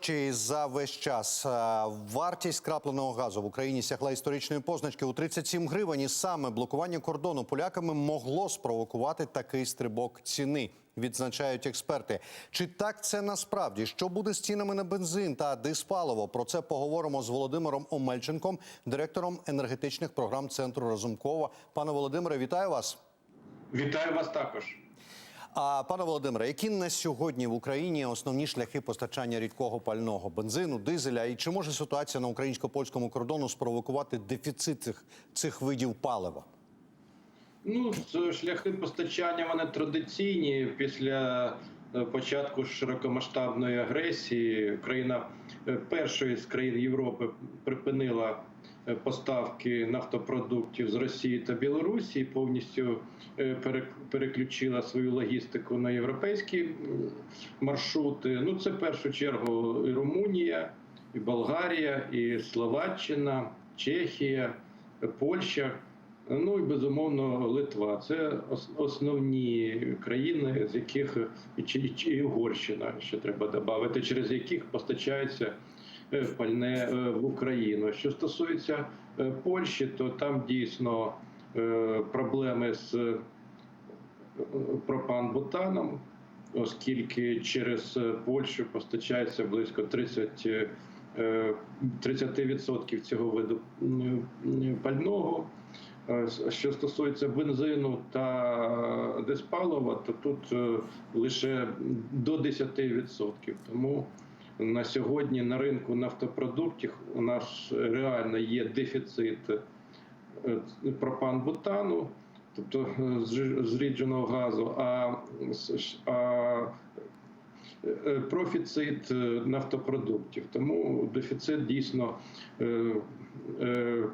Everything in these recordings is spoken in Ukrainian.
Чи за весь час е, вартість скрапленого газу в Україні сягла історичної позначки у 37 гривень. І саме блокування кордону поляками могло спровокувати такий стрибок ціни. Відзначають експерти. Чи так це насправді? Що буде з цінами на бензин та диспаливо? Про це поговоримо з Володимиром Омельченком, директором енергетичних програм центру Разумкова. Пане Володимире, вітаю вас. Вітаю вас також. А пане Володимире, які на сьогодні в Україні основні шляхи постачання рідкого пального бензину, дизеля, і чи може ситуація на українсько-польському кордону спровокувати дефіцит цих, цих видів палива? Ну, шляхи постачання вони традиційні. Після е, початку широкомасштабної агресії Україна е, першою з країн Європи припинила поставки нафтопродуктів з Росії та Білорусі, повністю е, переключила свою логістику на європейські маршрути. Ну, це в першу чергу і Румунія, і Болгарія, і Словаччина, Чехія, е, Польща. Ну і безумовно Литва. Це основні країни, з яких і Угорщина, що треба додати, через яких постачається е, пальне е, в Україну. Що стосується е, Польщі, то там дійсно е, проблеми з пропан-бутаном, оскільки через Польщу постачається близько 30 е, 30% цього виду пального. Що стосується бензину та диспалива, то тут лише до 10%. Тому на сьогодні на ринку нафтопродуктів у нас реально є дефіцит е, пропан-бутану, тобто е, зрідженого газу, а, а е, профіцит нафтопродуктів. Тому дефіцит дійсно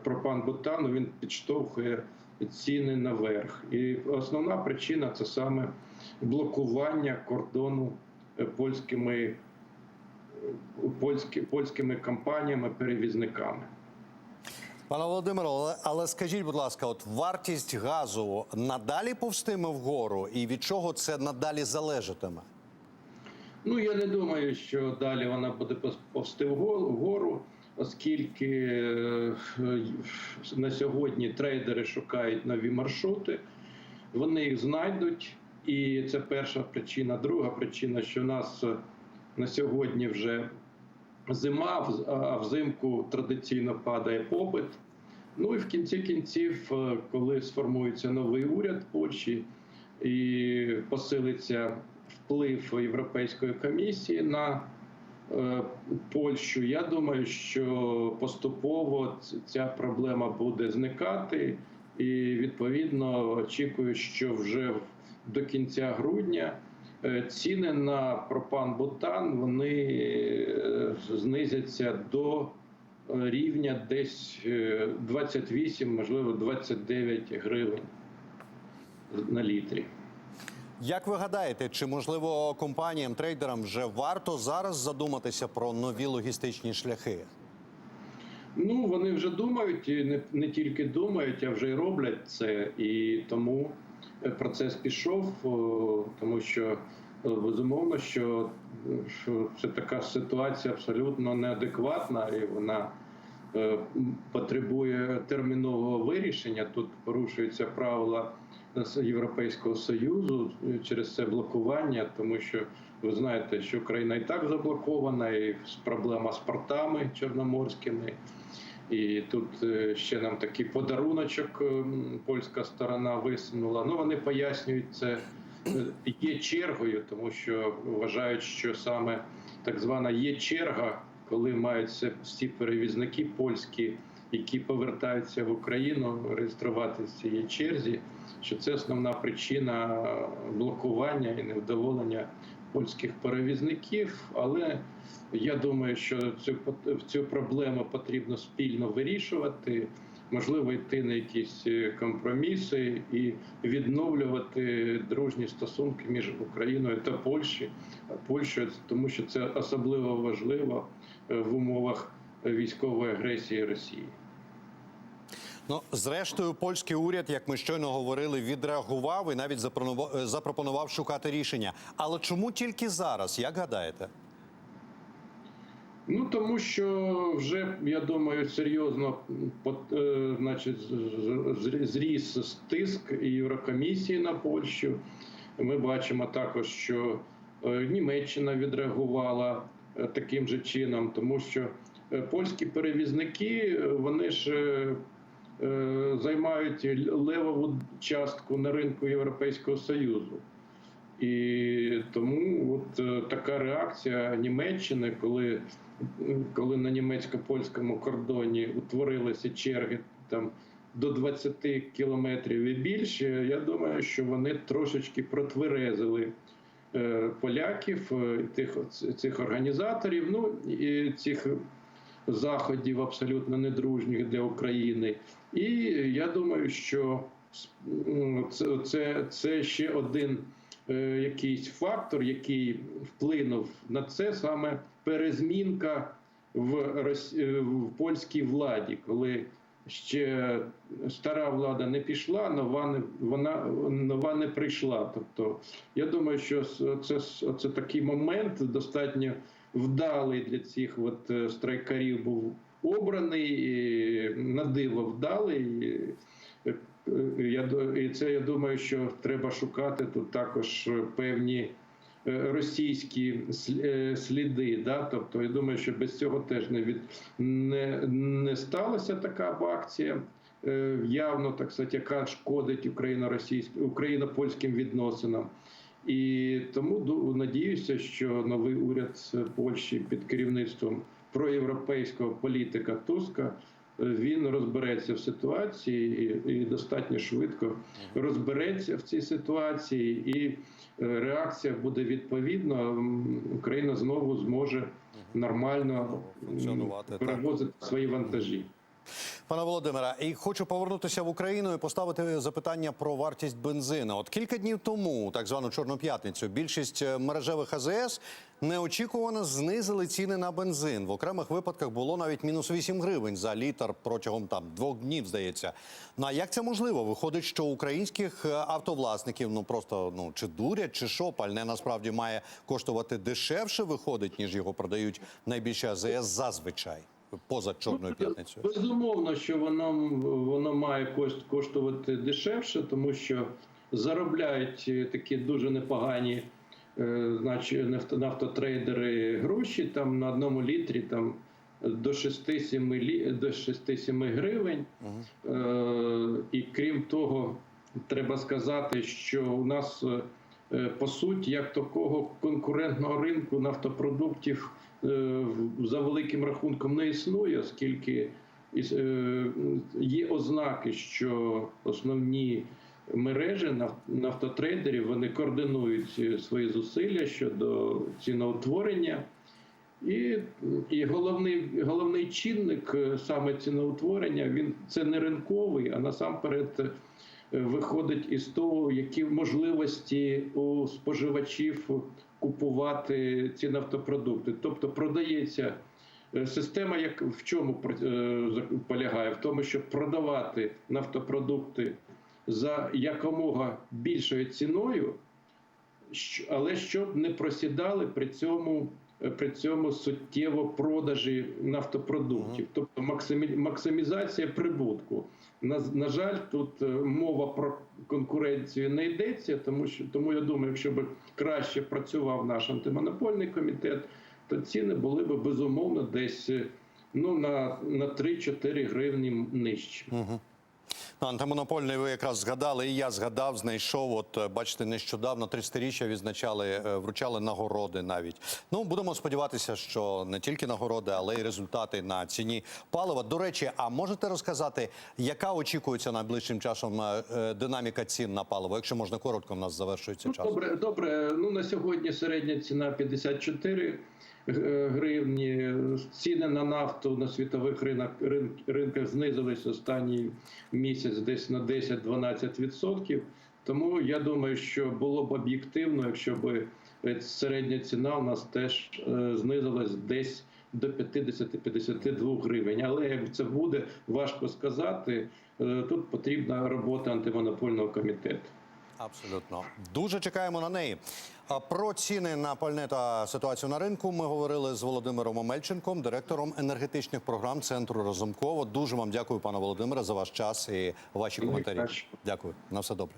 пропан-бутану він підштовхує ціни наверх. І основна причина це саме блокування кордону польськими, польські, польськими компаніями, перевізниками. Пане Володимире, але, але скажіть, будь ласка, от вартість газу надалі повстиме вгору, і від чого це надалі залежатиме? Ну я не думаю, що далі вона буде повсти вгору, оскільки е, на сьогодні трейдери шукають нові маршрути, вони їх знайдуть, і це перша причина. Друга причина, що в нас на сьогодні вже зима, а взимку традиційно падає попит. Ну і в кінці кінців, е, коли сформується новий уряд Польщі і посилиться вплив Європейської комісії на е, Польщу, я думаю, що поступово ця проблема буде зникати, і відповідно очікую, що вже до кінця грудня ціни на пропан-бутан вони е, знизяться до е, рівня десь е, 28, можливо, 29 гривень на літрі. Як ви гадаєте, чи можливо компаніям, трейдерам вже варто зараз задуматися про нові логістичні шляхи? Ну, вони вже думають, і не, не тільки думають, а вже й роблять це. І тому е, процес пішов, тому що е, безумовно, що, що це така ситуація абсолютно неадекватна, і вона е, потребує термінового вирішення. Тут порушуються правила Європейського союзу е, через це блокування, тому що ви знаєте, що Україна і так заблокована, і проблема з портами чорноморськими. І тут е, ще нам такий подаруночок ем, польська сторона висунула. Ну вони пояснюють це е, є чергою, тому що вважають, що саме так звана є черга, коли мають всі перевізники польські, які повертаються в Україну, реєструвати в цій черзі. Що це основна причина блокування і невдоволення польських перевізників, але я думаю, що цю цю проблему потрібно спільно вирішувати. Можливо, йти на якісь е, компроміси і відновлювати дружні стосунки між Україною та Польщею, Польщею, тому що це особливо важливо е, в умовах військової агресії Росії. Ну, зрештою, польський уряд, як ми щойно говорили, відреагував і навіть запропонував- е, запропонував шукати рішення. Але чому тільки зараз? Як гадаєте? Ну тому що вже я думаю серйозно е, значить, зріс тиск Єврокомісії на Польщу. Ми бачимо також, що е, Німеччина відреагувала таким же чином, тому що польські перевізники вони ж займають л- левову частку на ринку Європейського Союзу. І тому от е, така реакція Німеччини, коли, коли на німецько-польському кордоні утворилися черги там до 20 кілометрів і більше, я думаю, що вони трошечки протверезили е, поляків, е, тих, цих організаторів, ну і цих заходів абсолютно недружніх для України. І я думаю, що це, це, це ще один е, якийсь фактор, який вплинув на це саме перезмінка в, Рос- е, в польській владі, коли ще стара влада не пішла, нова не вона нова не прийшла. Тобто, я думаю, що це, це такий момент достатньо вдалий для цих от е, страйкарів був обраний, на диво вдалий. Я і це я думаю, що треба шукати тут також певні е, російські е, сліди. Да? Тобто, я думаю, що без цього теж не від не, не сталася така б акція. е, Явно так сказати, яка шкодить україно-російським україно-польським відносинам. І тому надіюся, що новий уряд Польщі під керівництвом проєвропейського політика Туска він розбереться в ситуації і, достатньо швидко розбереться в цій ситуації, і е, реакція буде відповідна. Україна знову зможе нормально перевозити свої вантажі. Пане Володимире, і хочу повернутися в Україну і поставити запитання про вартість бензину. От кілька днів тому, так звану Чорну п'ятницю, більшість е, мережевих АЗС неочікувано знизили ціни на бензин. В окремих випадках було навіть мінус 8 гривень за літр протягом там двох днів, здається. Ну а як це можливо? Виходить, що українських е, автовласників ну просто ну чи дурять, чи що пальне насправді має коштувати дешевше, виходить, ніж його продають найбільші АЗС зазвичай поза Чорною п'ятницею. Безумовно, що воно, воно має кошт- коштувати дешевше, тому що заробляють е, такі дуже непогані е, значить, нафтотрейдери гроші там на одному літрі там до 6-7 до 6-7 гривень. Е, і крім того, треба сказати, що у нас е, по суті як такого конкурентного ринку нафтопродуктів е, за великим рахунком не існує, оскільки е, є ознаки, що основні мережі наф- нафтотрейдерів вони координують е, свої зусилля щодо ціноутворення. І, і головний, головний чинник е, саме ціноутворення він це не ринковий, а насамперед е, виходить із того, які можливості у споживачів купувати ці нафтопродукти. Тобто продається е, система, як в чому е, полягає? В тому, щоб продавати нафтопродукти за якомога більшою ціною, але щоб не просідали при цьому. е, При цьому суттєво продажі нафтопродуктів, тобто максимізація прибутку. На, на жаль, тут е, мова про конкуренцію не йдеться, тому що тому я думаю, якщо б краще працював наш антимонопольний комітет, то ціни були б безумовно десь е, ну на, на 3-4 гривні нижче. Ну, Антимонопольний ви якраз згадали, і я згадав, знайшов. От е, бачите, нещодавно 30-річчя відзначали, е, вручали нагороди навіть. Ну будемо сподіватися, що не тільки нагороди, але й результати на ціні палива. До речі, а можете розказати, яка очікується найближчим часом е, динаміка цін на паливо? Якщо можна коротко, в нас завершується Ну, час. добре, добре. Ну на сьогодні середня ціна 54 г- гривні. Ціни на нафту на світових ринок, рин- ринках знизились останній місяць десь на 10-12%. Тому я думаю, що було б об'єктивно, якщо б е, середня ціна у нас теж е, знизилась десь до 50-52 гривень. Але як це буде, важко сказати. Е, Тут потрібна робота антимонопольного комітету. Абсолютно дуже чекаємо на неї. Про ціни на пальне та ситуацію на ринку ми говорили з Володимиром Омельченком, директором енергетичних програм центру Розумково. Дуже вам дякую, пане Володимире, за ваш час і ваші коментарі. Дякую. На все добре.